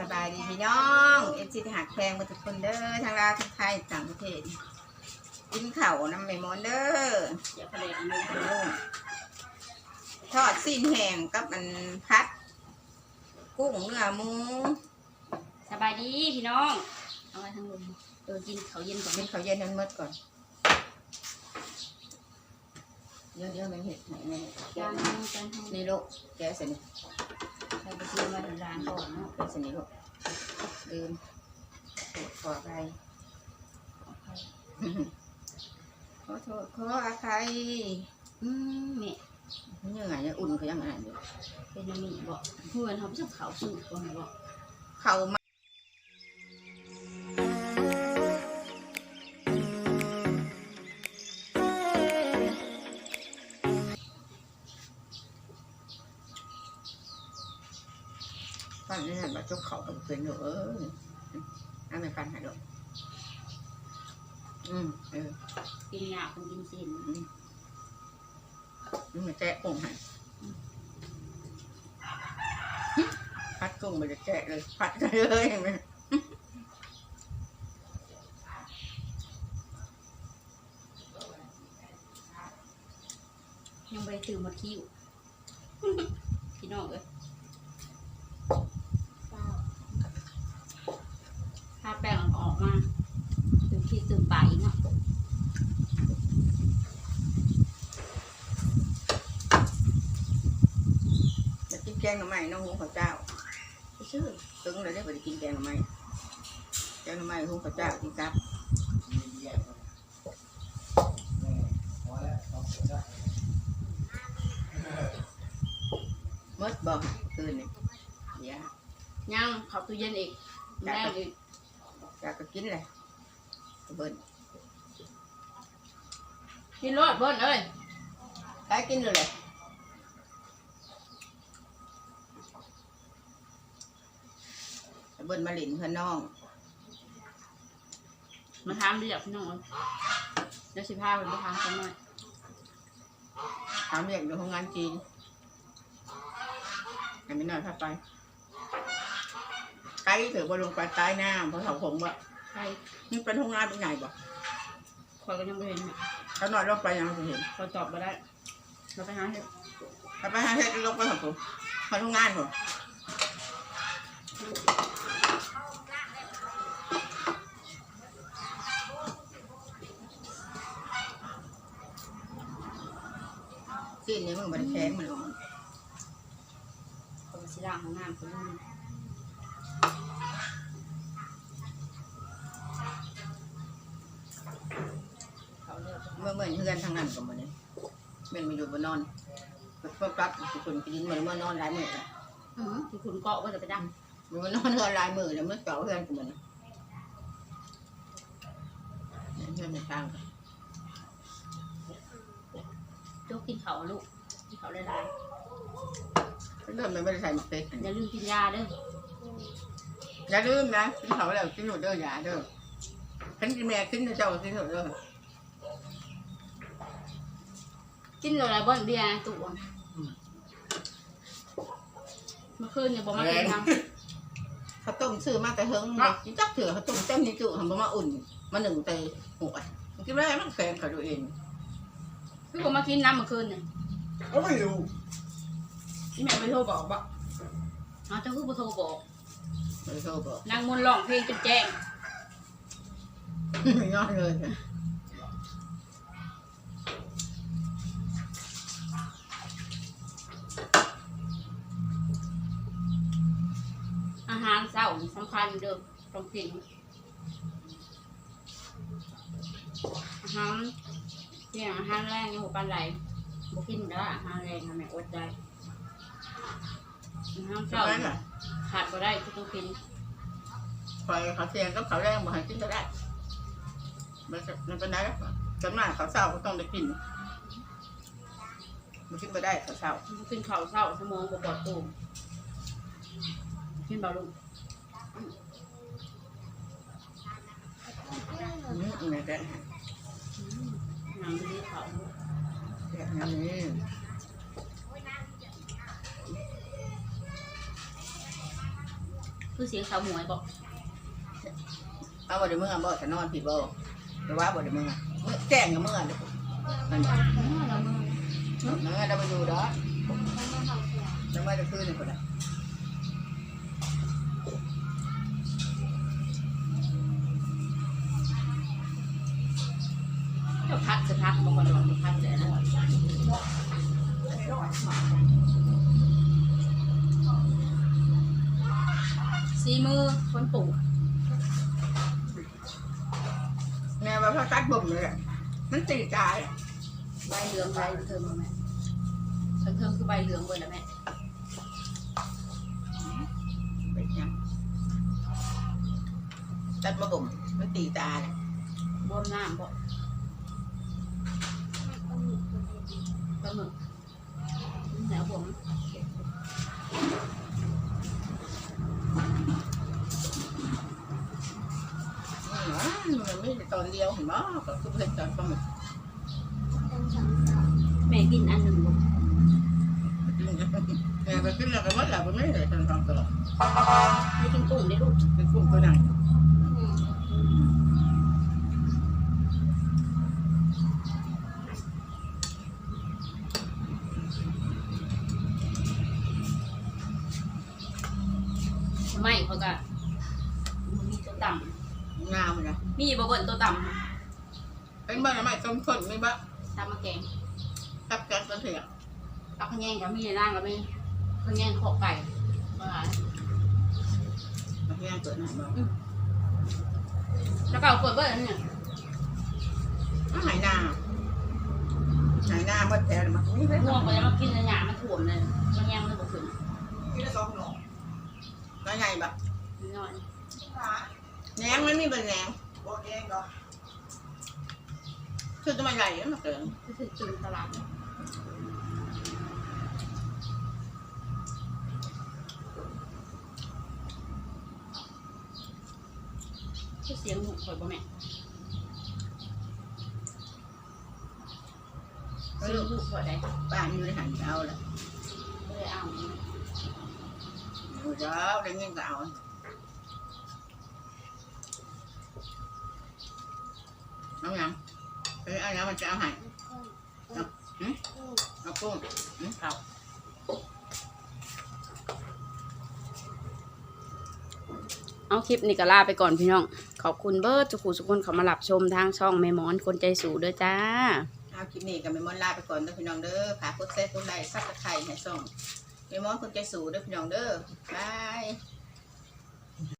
สบายดีพี่น้องเอฟซีหักแพงมาทุกคนเด้อทางลาวทางไทยต่างประเทศกินข้าวน้ำไม่มอนเด้อเดี๋ยวประเด็นอันนี้พี่น้องทอดซีนแห้งกับมันพัด กุ้งเนื้อหมูสบายดีพี่น้อง เอาไว้ทั้งลมเออกินเขาวเย็นก่อนกินข้าวเย็นนั้นหมดก่อนเดี๋ยวเดี๋ยวมันเห็ดไหนเนี่ยจานนึงจานทั้งนี่ลูกแกะเสร็ จนี่ใส่ไปเตรียมไว้ในร้านก่อนเนาะเป็นสร็จนี่ลูกลืมขออะไรขอโทษขออภัยอืมเนี่ยังไงเนี่ยอุ่นก็ยังไงอยู่เป็นยังมีบอกเพื่อนเขาไม่ชอบเขาสุกว่าไงบอกเขามาฟันนี่หันมาจกเขากับเพื่อนอยู่เอออันไม่ฟันหายดอกอืมเออกินหยาคนกินเส้นนี่มันแจ๊ะกุ้งหันพัดกุ้งมันจะแจ๊ะเลยพัดเลยเห็นไหมยังไม่ได้ตื่นหมดคิว พี่น้องเอ้ยถ้าแป้งมันออกมาตื่นที่ตื่นป่าอีกเนาะ จะกินแก งหน่อไม้น้องหุงข้าวเจ้าไปซื้อตึงเลยได้ไปกินแกงหน่อไม้แกงหน่อไม้หุงข้าวเจ้ากินกับมดบ่คืนนี่เดี๋ยวย่างเขาตู้เย็นอีกแม่อีกอยากก็กินเลยเบิ้ลกินรสเบิ้ลเอ้ยได้กินเลย เลยเบิ้ลมาหลินเพื่อนน้อง มาทำเรียกพี่น้องเอ้ยเดี๋ยวสิพาไปทำกันหน่อยถามเรียกอยู่ห้องงานจีนอันนี้หน่อยพาไปไกลถือว่าลงไปใต้น้ำเพราะเขาคงว่าใครนี่เป็นห้องงานเป็นไงบ่คอยก็ยังไม่เห็นเนี่ยเขาหน่อยลงไปยังจะเห็นคอยตอบมาได้เราไปหาเห็ดถ้าไปหาเฮ็ดลงไปของผมเขาห้องงานผม จีนนี่มึงบันแข็งมันลงคนสิล่างของงามคนนึงเมื่อเมื่อเฮือนทางนั้นก็มาเนี่ยเป็นมาอยู่บนนอนเพื่อปรับทุกคนกินเหมือนเมื่อนอนหลายมือแล้วอือที่คุณเกาะก็จะไปดังมันนอนเฮือนหลายมือแล้วเมื่อเก่าเฮือนกูมันเนี่ยเฮือนในทางกันโจกกินเขาลูก เขาได้หลายเริ่มมันไม่ได้ใส่หมกเป็ดๆอย่าลืมกินยาเด้ออย่าลืมนะกินเขาแล้วกินหมดเด้ออย่าเด้อฉันกินแม่กินเจ้ากินหมดเด้อกินอะไรบ้างเบียร์นะตู่เมื่อคืนเนี่ยบอกมากินทำข้าวต้มซื้อมาแต่เฮิงกินจักเถื่อข้าวต้มเต็มนี่จุทำมาอุ่น มาหนึ่งเตยหัวกินไม่ได้มันแฟนเขาดูเองพี่บอกมากินน้ำเมื่อคืนเนี่ย ก็ไม่รู้ที่แม่ไปโทรบอกบอกอ๋อเจ้าคือไปโทรบอกไม่โทรบอกนางมนต์ร้องเพลงจนแจ้งไม่ยอดเลยอาหารเช้านี่สำคัญเด้อต้องกินอาหารเที่ยงอาหารแรงยังบ่ปานไหล บ่กินเด้ออาหารแรงทำแม่อดได้อาหารใช่เช้าไหมนี่ล่ะขาดบ่ได้คือต้องกินคอยเขาเสียงก็เขาแรงบอกให้กินก็ได้มันมันเป็นได้จนมากเขาเศร้าก็ต้องได้กินมันกินก็ได้เขาเศร้าบ่กินข้าวเช้าสมองบ่ปลอดโปร่งกินบ่ลูกอืมอืมแกะ อันนี้คือเสียงสาวหมวยบอกเอาบ่ได้เมื่อบ่จะนอนผิดบ่หรือว่าบ่ได้เมื่อเมื่อแจ้งกับเมื่อเลยมันบ่เออเรามือเมื่อเราไปอยู่ดอกแล้วเมื่อจะคืนนี่คนละ เจ้าพักจะพักบางคนบอกพักเลยนะสีมือคนปลูกแม่ว่าเขาตัดบ่มเลยอะมันตีตายใบเหลืองใบเทิมแม่เทิมคือใบเหลืองเว้ยแล้วแม่ตัดมาบ่มมันตีตายอะบวมน้ำบ่ปลา หมึกแนวผมนี่หวะมันไม่ได้ตอนเดียวเห็นบ่ก็คือเพิ่นตอนประมาณแม่กินอันหนึ่งบ่แม่ก็ขึ้นแล้วก็ว่าแล้วมันไม่ได้ตอนตอนตลอดให้กินกุ้งได้ลูกเป็นกลุ่มตัวนั้นไม่ ตัวต่งามเลยนะำมีบ่เบิ่นตัวต่เป็นบ้านใหม่ต้มข้นไม่บ้าำตามมาแกงตับแกงต้นเถียงตักขะแยงกับมีในร่างกับมีขะแยงขอกไก่มาหลายมาแย่งเกิดหน่อยบ้างแล้วก็เอาขวดเบิ่นอันเนี่ยอาหายนาหายนาหมดแถวเลยมานี่เลยง่วงก็จะมากินในหยามันถ่วมเลยขะแยงมันบ่ขึ้นกินได้สองหน่อแล้วไงบ้านิดหน่อย แหนงมันมีเป็นแหนงโอเคเหรอคือจะมาใหญ่มาเกินก็คือตื่นตลาดคือเสียงหมูข่อยบ่แม่เสียงหมูข่อยได้บ้านอยู่ในหันเอาละบ่ได้เอาอยู่เจ้าได้เงินก็เอาน้องยัง เออเอายังมันจะเอาใหายเอากุ้งอืมเอาเอาคลิปนี้ก็ลาไปก่อนพี่น้อง ขอบคุณเบิร์ดทุกคนทุกคนเขามารับชมทางช่องแม่หมอนคนใจสูเด้อจ้า เอาคลิปนี้กับเมมอนลาไปก่อนเด้อพี่น้องเด้อฝากกดแชร์กดไลค์ซับสไครต์ให้ส่องเมมอนคนใจสูเด้อพี่น้องเด้อบาย